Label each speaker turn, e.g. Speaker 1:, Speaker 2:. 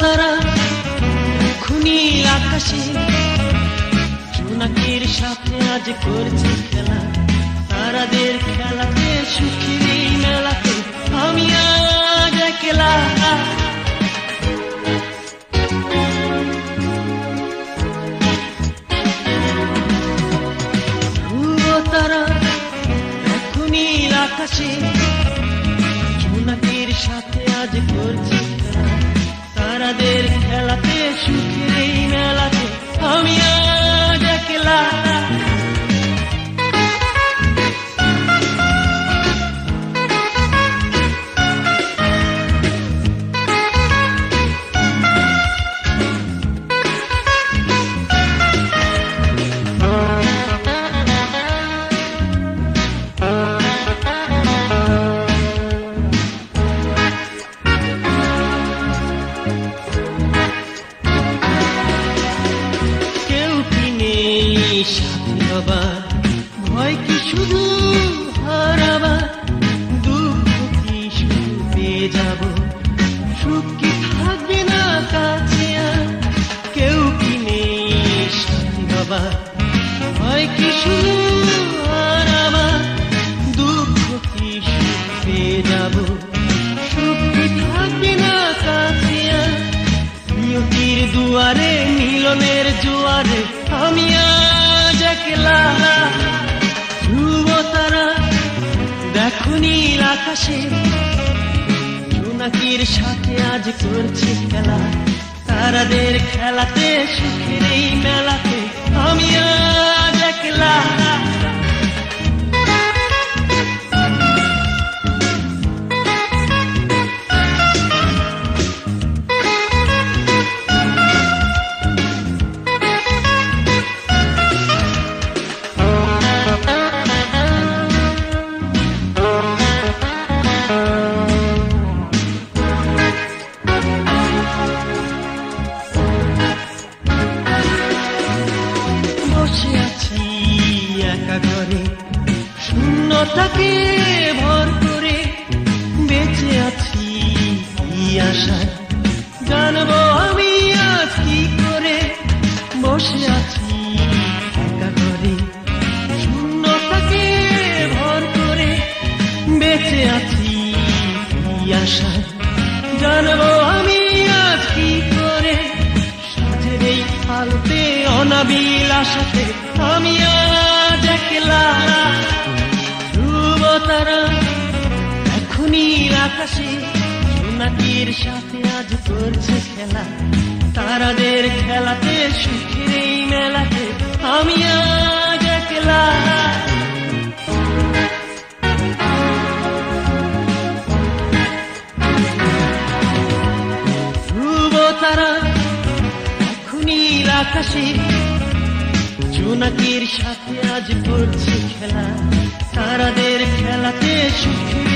Speaker 1: তারা খুনি আকাশে জোনাকির সাথে আজ করছে খেলা। তারাদের খেলাতে সুখী নীল শুধু হারাবার দুঃখ কি শুধু যাব? সুখ কি থাকবে না কাছে কেউ কি নেই হবার ভয় কি শুধু হারাবার দুঃখ কি সুখ পেয়ে যাব? সুখ কি থাকবে না কাছে আর? নিয়তির দুয়ারে, মিলনের জোয়ারে আমি আজ একলা। নীল আকাশে জোনাকির সাথে আজ করছে খেলা। তারাদের খেলাতে সুখের এই শূন্যতাকে ভর করে বেঁচে আছি আশায়। জানব আমি আজ কি করে বসে আছি একা শূন্যতাকে ভর করে বেঁচে আছি আশায়। জানব আমি আজ কি করে সাজের এই আলোতে অনাবিল আশাতে আকাশে সোনাটির সাথে আজ করছে খেলা। তারাদের খেলাতে সুখের এই মেলাতে আমি আজ একলা। সাথে আজ করছে খেলা। তারাদের খেলাতে সুখের